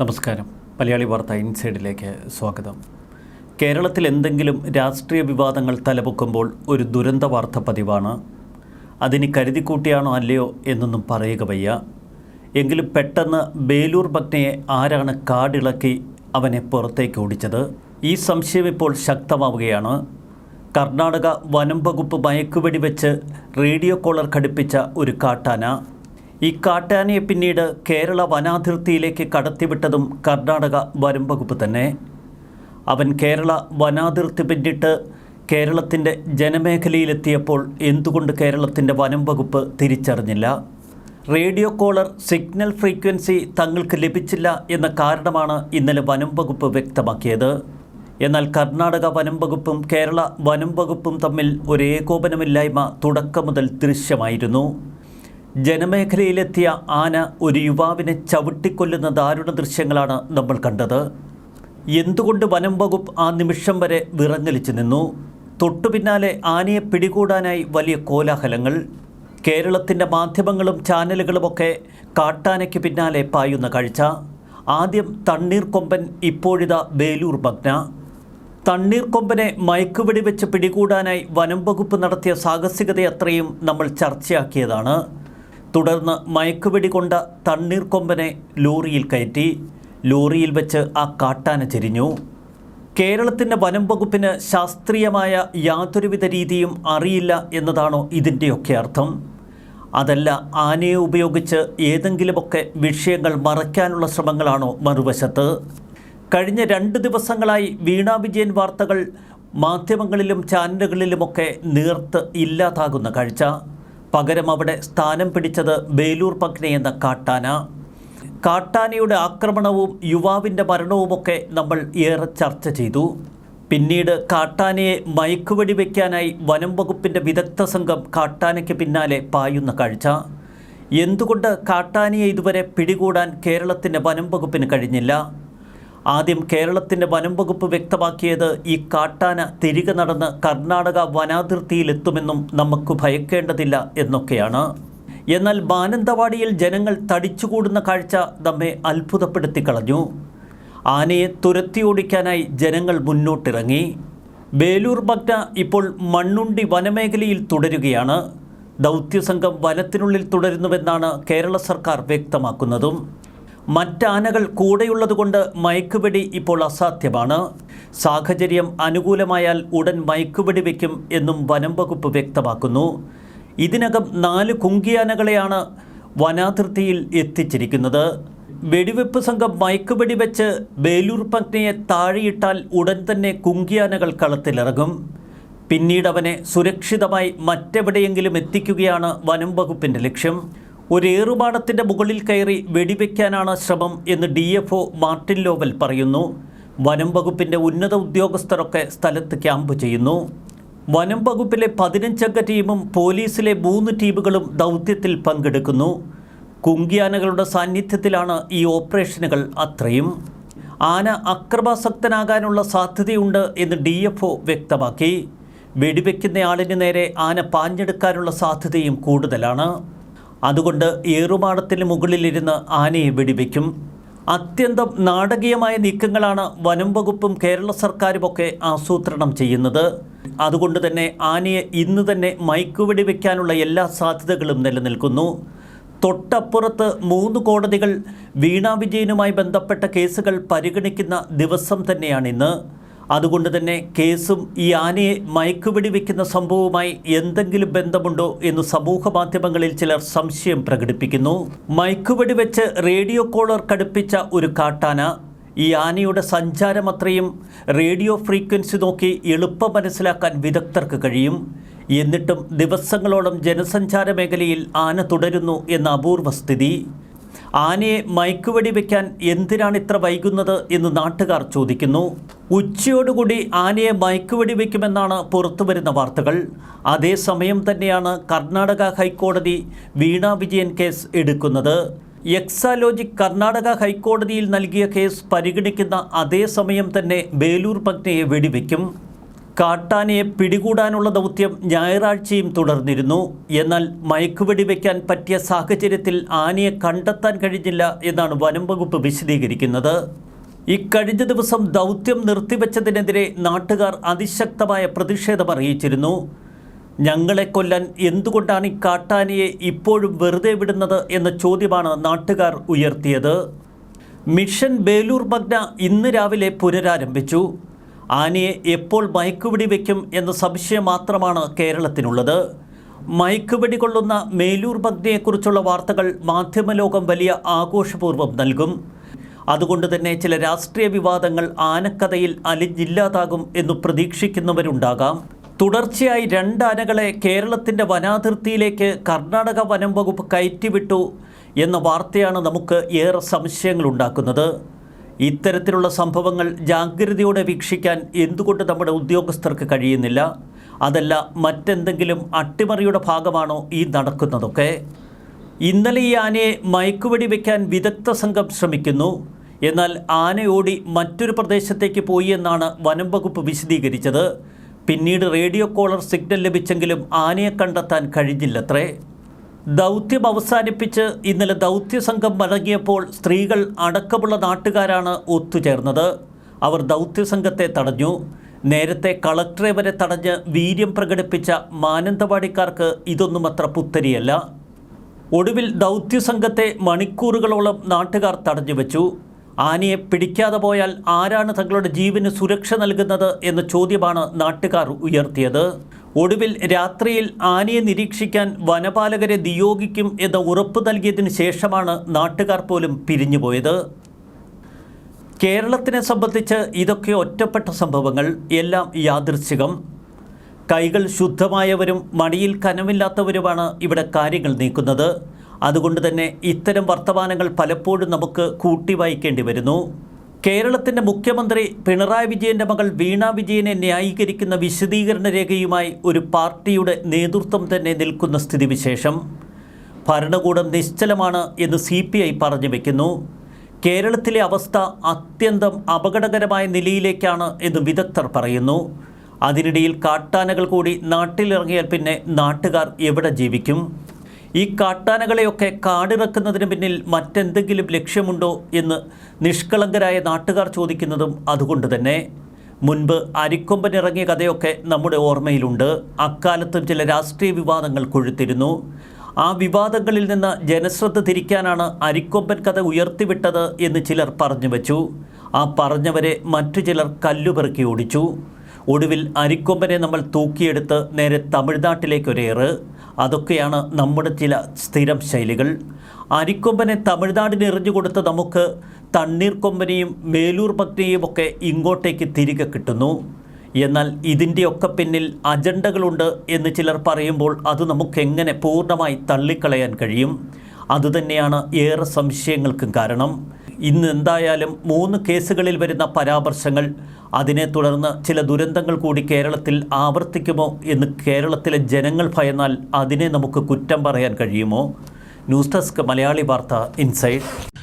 നമസ്കാരം. മലയാളി വാർത്ത ഇൻസൈഡിലേക്ക് സ്വാഗതം. കേരളത്തിൽ എന്തെങ്കിലും രാഷ്ട്രീയ വിവാദങ്ങൾ തലപൊക്കുമ്പോൾ ഒരു ദുരന്ത വാർത്ത പതിവാണ്. അതിന് കരുതിക്കൂട്ടിയാണോ അല്ലയോ എന്നൊന്നും പറയുക വയ്യ. എങ്കിലും പെട്ടെന്ന് ബേലൂർ ഭഗ്നയെ ആരാണ് കാടിളക്കി അവനെ പുറത്തേക്ക് ഓടിച്ചത്? ഈ സംശയം ഇപ്പോൾ ശക്തമാവുകയാണ്. കർണാടക വനം വകുപ്പ് മയക്കുവെടി വെച്ച് റേഡിയോ കോളർ ഘടിപ്പിച്ച ഒരു കാട്ടാന ഈ കാട്ടാനയെ പിന്നീട് കേരള വനാതിർത്തിയിലേക്ക് കടത്തിവിട്ടതും കർണാടക വനം വകുപ്പ് തന്നെ. അവൻ കേരള വനാതിർത്തി പിന്നിട്ട് കേരളത്തിന്റെ ജനമേഖലയിലെത്തിയപ്പോൾ എന്തുകൊണ്ട് കേരളത്തിന്റെ വനം വകുപ്പ് തിരിച്ചറിഞ്ഞില്ല? റേഡിയോ കോളർ സിഗ്നൽ ഫ്രീക്വൻസി തങ്ങൾക്ക് ലഭിച്ചില്ല എന്ന കാരണമാണ് ഇന്നലെ വനം വകുപ്പ് വ്യക്തമാക്കിയത്. എന്നാൽ കർണാടക വനം വകുപ്പും കേരള വനം വകുപ്പും തമ്മിൽ ഒരു ഏകോപനമില്ലായ്മ തുടക്കം മുതൽ ദൃശ്യമായിരുന്നു. ജനമേഖലയിലെത്തിയ ആന ഒരു യുവാവിനെ ചവിട്ടിക്കൊല്ലുന്ന ദാരുണ ദൃശ്യങ്ങളാണ് നമ്മൾ കണ്ടത്. എന്തുകൊണ്ട് വനം വകുപ്പ് ആ നിമിഷം വരെ വിറങ്ങലിച്ചു നിന്നു? തൊട്ടു പിന്നാലെ ആനയെ പിടികൂടാനായി വലിയ കോലാഹലങ്ങൾ. കേരളത്തിന്റെ മാധ്യമങ്ങളും ചാനലുകളുമൊക്കെ കാട്ടാനയ്ക്ക് പിന്നാലെ പായുന്ന കാഴ്ച. ആദ്യം തണ്ണീർ കൊമ്പൻ ഇപ്പോഴിതാ ബേലൂർ ഭഗ്ന തണ്ണീർക്കൊമ്പനെ മയക്കുവെടി വെച്ച് പിടികൂടാനായി വനം വകുപ്പ് നടത്തിയ സാഹസികതയത്രയും നമ്മൾ ചർച്ചയാക്കിയതാണ്. തുടർന്ന് മയക്കുവെടി കൊണ്ട തണ്ണീർക്കൊമ്പനെ ലോറിയിൽ കയറ്റി. ലോറിയിൽ വെച്ച് ആ കാട്ടാന ചെരിഞ്ഞു. കേരളത്തിന്റെ വനം വകുപ്പിന് ശാസ്ത്രീയമായ യാതൊരുവിധ രീതിയും അറിയില്ല എന്നതാണോ ഇതിന്റെയൊക്കെ അർത്ഥം. അതല്ല ആനയെ ഉപയോഗിച്ച് ഏതെങ്കിലുമൊക്കെ വിഷയങ്ങൾ മറയ്ക്കാനുള്ള ശ്രമങ്ങളാണോ മറുവശത്ത്. കഴിഞ്ഞ രണ്ട് ദിവസങ്ങളായി വീണാ വിജയൻ വാർത്തകൾ മാധ്യമങ്ങളിലും ചാനലുകളിലുമൊക്കെ നീർത്ത് ഇല്ലാതാകുന്ന കാഴ്ച. പകരം അവിടെ സ്ഥാനം പിടിച്ചത് ബേലൂർ പഗ്നെ എന്ന കാട്ടാന. കാട്ടാനയുടെ ആക്രമണവും യുവാവിന്റെ മരണവുമൊക്കെ നമ്മൾ ഏറെ ചർച്ച ചെയ്തു. പിന്നീട് കാട്ടാനയെ മയക്കുവെടി വയ്ക്കാനായി വനം വകുപ്പിന്റെ വിദഗ്ധ സംഘം കാട്ടാനയ്ക്ക് പിന്നാലെ പായുന്ന കാഴ്ച. എന്തുകൊണ്ട് കാട്ടാനയെ ഇതുവരെ പിടികൂടാൻ കേരളത്തിന്റെ വനം വകുപ്പിന് കഴിഞ്ഞില്ല? ആദ്യം കേരളത്തിന്റെ വനം വകുപ്പ് വ്യക്തമാക്കിയത് ഈ കാട്ടാന തിരികെ നടന്ന് കർണാടക വനാതിർത്തിയിലെത്തുമെന്നും നമുക്ക് ഭയക്കേണ്ടതില്ല എന്നൊക്കെയാണ്. എന്നാൽ മാനന്തവാടിയിൽ ജനങ്ങൾ തടിച്ചുകൂടുന്ന കാഴ്ച നമ്മെ അത്ഭുതപ്പെടുത്തി കളഞ്ഞു ആനയെ തുരത്തി ഓടിക്കാനായി ജനങ്ങൾ മുന്നോട്ടിറങ്ങി. ബേലൂർ മഗ്ന ഇപ്പോൾ മണ്ണുണ്ടി വനമേഖലയിൽ തുടരുകയാണ്. ദൗത്യസംഘം വനത്തിനുള്ളിൽ തുടരുന്നുവെന്നാണ് കേരള സർക്കാർ വ്യക്തമാക്കുന്നതും. മറ്റാനകൾ കൂടെയുള്ളതുകൊണ്ട് മയക്കുവെടി ഇപ്പോൾ അസാധ്യമാണ്. സാഹചര്യം അനുകൂലമായാൽ ഉടൻ മയക്കുവെടി വയ്ക്കും എന്നും വനം വകുപ്പ് വ്യക്തമാക്കുന്നു. ഇതിനകം നാല് കുങ്കിയാനകളെയാണ് വനാതിർത്തിയിൽ എത്തിച്ചിരിക്കുന്നത്. വെടിവെപ്പ് സംഘം മയക്കുവെടി വെച്ച് ബേലൂർ പഗ്നയെ താഴെയിട്ടാൽ ഉടൻ തന്നെ കുങ്കിയാനകൾ കളത്തിലിറങ്ങും. പിന്നീട് അവനെ സുരക്ഷിതമായി മറ്റെവിടെയെങ്കിലും എത്തിക്കുകയാണ് വനം വകുപ്പിന്റെ ലക്ഷ്യം. ഒരു ഏറുപാടത്തിന്റെ മുകളിൽ കയറി വെടിവെക്കാനാണ് ശ്രമം എന്ന് D F O Martin Lowell പറയുന്നു. വനം വകുപ്പിന്റെ ഉന്നത ഉദ്യോഗസ്ഥരൊക്കെ സ്ഥലത്ത് ക്യാമ്പ് ചെയ്യുന്നു. വനം വകുപ്പിലെ പതിനഞ്ചംഗ ടീമും പോലീസിലെ മൂന്ന് ടീമുകളും ദൗത്യത്തിൽ പങ്കെടുക്കുന്നു. കുങ്കിയാനകളുടെ സാന്നിധ്യത്തിലാണ് ഈ ഓപ്പറേഷനുകൾ അത്രയും. ആന അക്രമാസക്തനാകാനുള്ള സാധ്യതയുണ്ട് എന്ന് ഡി എഫ് ഒ വ്യക്തമാക്കി. വെടിവെക്കുന്നയാളിന് നേരെ ആന പാഞ്ഞെടുക്കാനുള്ള സാധ്യതയും കൂടുതലാണ്. അതുകൊണ്ട് ഏറുമാടത്തിന് മുകളിലിരുന്ന് ആനയെ വെടിവെക്കും. അത്യന്തം നാടകീയമായ നീക്കങ്ങളാണ് വനം വകുപ്പും കേരള സർക്കാരുമൊക്കെ ആസൂത്രണം ചെയ്യുന്നത്. അതുകൊണ്ട് തന്നെ ആനയെ ഇന്ന് തന്നെ മയക്കുവെടി വയ്ക്കാനുള്ള എല്ലാ സാധ്യതകളും നിലനിൽക്കുന്നു. തൊട്ടപ്പുറത്ത് മൂന്ന് കോടതികൾ വീണാ വിജയനുമായി ബന്ധപ്പെട്ട കേസുകൾ പരിഗണിക്കുന്ന ദിവസം തന്നെയാണിന്ന്. അതുകൊണ്ട് തന്നെ കേസും ഈ ആനയെ മയക്കുപിടി വയ്ക്കുന്ന സംഭവവുമായി എന്തെങ്കിലും ബന്ധമുണ്ടോ എന്ന് സമൂഹ മാധ്യമങ്ങളിൽ ചിലർ സംശയം പ്രകടിപ്പിക്കുന്നു. മയക്കുപിടി വെച്ച് റേഡിയോ കോളർ കടുപ്പിച്ച ഒരു കാട്ടാന ഈ ആനയുടെ സഞ്ചാരം അത്രയും റേഡിയോ ഫ്രീക്വൻസി നോക്കി എളുപ്പം മനസ്സിലാക്കാൻ വിദഗ്ധർക്ക് കഴിയും. എന്നിട്ടും ദിവസങ്ങളോളം ജനസഞ്ചാര മേഖലയിൽ ആന തുടരുന്നു എന്ന അപൂർവ സ്ഥിതി. ആനയെ മയക്കുവെടി വയ്ക്കാൻ എന്തിനാണ് ഇത്ര വൈകുന്നത് എന്ന് നാട്ടുകാർ ചോദിക്കുന്നു. ഉച്ചയോടുകൂടി ആനയെ മയക്കുവെടി വയ്ക്കുമെന്നാണ് പുറത്തുവരുന്ന വാർത്തകൾ. അതേസമയം തന്നെയാണ് കർണാടക ഹൈക്കോടതി വീണ വിജയൻ കേസ് എടുക്കുന്നത്. എക്സാലോജിക് കർണാടക ഹൈക്കോടതിയിൽ നൽകിയ കേസ് പരിഗണിക്കുന്ന അതേസമയം തന്നെ ബേലൂർ പത്നിയെ വെടിവെക്കും കാട്ടാനയെ പിടികൂടാനുള്ള ദൗത്യം ഞായറാഴ്ചയും തുടർന്നിരുന്നു. എന്നാൽ മയക്കുവെടി വയ്ക്കാൻ പറ്റിയ സാഹചര്യത്തിൽ ആനയെ കണ്ടെത്താൻ കഴിഞ്ഞില്ല എന്നാണ് വനം വകുപ്പ് വിശദീകരിക്കുന്നത്. ഇക്കഴിഞ്ഞ ദിവസം ദൗത്യം നിർത്തിവെച്ചതിനെതിരെ നാട്ടുകാർ അതിശക്തമായ പ്രതിഷേധം അറിയിച്ചിരുന്നു. ഞങ്ങളെ കൊല്ലാൻ എന്തുകൊണ്ടാണ് ഈ കാട്ടാനയെ ഇപ്പോഴും വെറുതെ വിടുന്നത് എന്ന ചോദ്യമാണ് നാട്ടുകാർ ഉയർത്തിയത്. മിഷൻ ബേലൂർ മഗ്ന ഇന്ന് രാവിലെ പുനരാരംഭിച്ചു. ആനയെ എപ്പോൾ മയക്കുപിടി വയ്ക്കും എന്ന സംശയം മാത്രമാണ് കേരളത്തിനുള്ളത്. മയക്കുപിടി കൊള്ളുന്ന മേലൂർ മഗ്നയെക്കുറിച്ചുള്ള വാർത്തകൾ മാധ്യമലോകം വലിയ ആഘോഷപൂർവം നൽകും. അതുകൊണ്ട് തന്നെ ചില രാഷ്ട്രീയ വിവാദങ്ങൾ ആനക്കഥയിൽ അലിഞ്ഞില്ലാതാകും എന്നു പ്രതീക്ഷിക്കുന്നവരുണ്ടാകാം. തുടർച്ചയായി രണ്ട് ആനകളെ കേരളത്തിന്റെ വനാതിർത്തിയിലേക്ക് കർണാടക വനം വകുപ്പ് കയറ്റിവിട്ടു എന്ന വാർത്തയാണ് നമുക്ക് ഏറെ സംശയങ്ങൾ ഉണ്ടാക്കുന്നത് ഇത്തരത്തിലുള്ള സംഭവങ്ങൾ ജാഗ്രതയോടെ വീക്ഷിക്കാൻ എന്തുകൊണ്ട് നമ്മുടെ ഉദ്യോഗസ്ഥർക്ക് കഴിയുന്നില്ല? അതല്ല മറ്റെന്തെങ്കിലും അട്ടിമറിയുടെ ഭാഗമാണോ ഈ നടക്കുന്നതൊക്കെ? ഇന്നലെ ഈ ആനയെ മയക്കുവെടി വയ്ക്കാൻ വിദഗ്ധ സംഘം ശ്രമിക്കുന്നു. എന്നാൽ ആനയോടി മറ്റൊരു പ്രദേശത്തേക്ക് പോയി എന്നാണ് വനം വകുപ്പ് വിശദീകരിച്ചത്. പിന്നീട് റേഡിയോ കോളർ സിഗ്നൽ ലഭിച്ചെങ്കിലും ആനയെ കണ്ടെത്താൻ കഴിഞ്ഞില്ലത്രേ. ദൗത്യം അവസാനിപ്പിച്ച് ഇന്നലെ ദൗത്യസംഘം മടങ്ങിയപ്പോൾ സ്ത്രീകൾ അടക്കമുള്ള നാട്ടുകാരാണ് ഒത്തുചേർന്നത്. അവർ ദൗത്യസംഘത്തെ തടഞ്ഞു. നേരത്തെ കളക്ടറെ വരെ തടഞ്ഞ് വീര്യം പ്രകടിപ്പിച്ച മാനന്തവാടിക്കാർക്ക് ഇതൊന്നും അത്ര പുത്തരിയല്ല. ഒടുവിൽ ദൗത്യസംഘത്തെ മണിക്കൂറുകളോളം നാട്ടുകാർ തടഞ്ഞു വെച്ചു ആനയെ പിടിക്കാതെ പോയാൽ ആരാണ് തങ്ങളുടെ ജീവന് സുരക്ഷ നൽകുന്നത് എന്ന ചോദ്യമാണ് നാട്ടുകാർ ഉയർത്തിയത്. ഒടുവിൽ രാത്രിയിൽ ആനയെ നിരീക്ഷിക്കാൻ വനപാലകരെ നിയോഗിക്കും എന്ന ഉറപ്പ് നൽകിയതിനു ശേഷമാണ് നാട്ടുകാർ പോലും പിരിഞ്ഞുപോയത്. കേരളത്തിനെ സംബന്ധിച്ച് ഇതൊക്കെ ഒറ്റപ്പെട്ട സംഭവങ്ങൾ എല്ലാം യാദൃശ്ചികം. കൈകൾ ശുദ്ധമായവരും മടിയിൽ കനമില്ലാത്തവരുമാണ് ഇവിടെ കാര്യങ്ങൾ നീക്കുന്നത്. അതുകൊണ്ട് തന്നെ ഇത്തരം വർത്തമാനങ്ങൾ പലപ്പോഴും നമുക്ക് കൂട്ടി വായിക്കേണ്ടി വരുന്നു. കേരളത്തിന്റെ മുഖ്യമന്ത്രി പിണറായി വിജയന്റെ മകൾ വീണ വിജയനെ ന്യായീകരിക്കുന്ന വിശദീകരണ രേഖയുമായി ഒരു പാർട്ടിയുടെ നേതൃത്വം തന്നെ നിൽക്കുന്ന സ്ഥിതിവിശേഷം. ഭരണകൂടം നിശ്ചലമാണ് എന്ന് സി പി ഐ പറഞ്ഞു വയ്ക്കുന്നു കേരളത്തിലെ അവസ്ഥ അത്യന്തം അപകടകരമായ നിലയിലേക്കാണ് എന്ന് വിദഗ്ധർ പറയുന്നു. അതിനിടയിൽ കാട്ടാനകൾ കൂടി നാട്ടിലിറങ്ങിയാൽ പിന്നെ നാട്ടുകാർ എവിടെ ജീവിക്കും? ഈ കാട്ടാനകളെയൊക്കെ കാടിറക്കുന്നതിന് പിന്നിൽ മറ്റെന്തെങ്കിലും ലക്ഷ്യമുണ്ടോ എന്ന് നിഷ്കളങ്കരായ നാട്ടുകാർ ചോദിക്കുന്നതും അതുകൊണ്ട് തന്നെ. മുൻപ് അരിക്കൊമ്പൻ ഇറങ്ങിയ കഥയൊക്കെ നമ്മുടെ ഓർമ്മയിലുണ്ട്. അക്കാലത്തും ചില രാഷ്ട്രീയ വിവാദങ്ങൾ കൊഴുത്തിരുന്നു. ആ വിവാദങ്ങളിൽ നിന്ന് ജനശ്രദ്ധ തിരിക്കാനാണ് അരിക്കൊമ്പൻ കഥ ഉയർത്തിവിട്ടത് എന്ന് ചിലർ പറഞ്ഞു വച്ചു. ആ പറഞ്ഞവരെ മറ്റു ചിലർ കല്ലുപെറുക്കി ഓടിച്ചു. ഒടുവിൽ അരിക്കൊമ്പനെ നമ്മൾ തൂക്കിയെടുത്ത് നേരെ തമിഴ്നാട്ടിലേക്കൊരേറ് അതൊക്കെയാണ് നമ്മുടെ ചില സ്ഥിരം ശൈലികൾ. അരിക്കൊമ്പനെ തമിഴ്നാടിന് എറിഞ്ഞു കൊടുത്ത നമുക്ക് തണ്ണീർക്കൊമ്പനെയും മേലൂർ പത്നിയും ഒക്കെ ഇങ്ങോട്ടേക്ക് തിരികെ കിട്ടുന്നു. എന്നാൽ ഇതിന്റെയൊക്കെ പിന്നിൽ അജണ്ടകളുണ്ട് എന്ന് ചിലർ പറയുമ്പോൾ അത് നമുക്കെങ്ങനെ പൂർണമായി തള്ളിക്കളയാൻ കഴിയും? അതുതന്നെയാണ് ഏറെ സംശയങ്ങൾക്കും കാരണം. ഇന്ന് എന്തായാലും മൂന്ന് കേസുകളിൽ വരുന്ന പരാമർശങ്ങൾ അതിനെ തുടർന്ന് ചില ദുരന്തങ്ങൾ കൂടി കേരളത്തിൽ ആവർത്തിക്കുമോ എന്ന് കേരളത്തിലെ ജനങ്ങൾ ഭയന്നാൽ അതിനെ നമുക്ക് കുറ്റം പറയാൻ കഴിയുമോ? ന്യൂസ് ഡെസ്ക് മലയാളി വാർത്ത ഇൻസൈഡ്.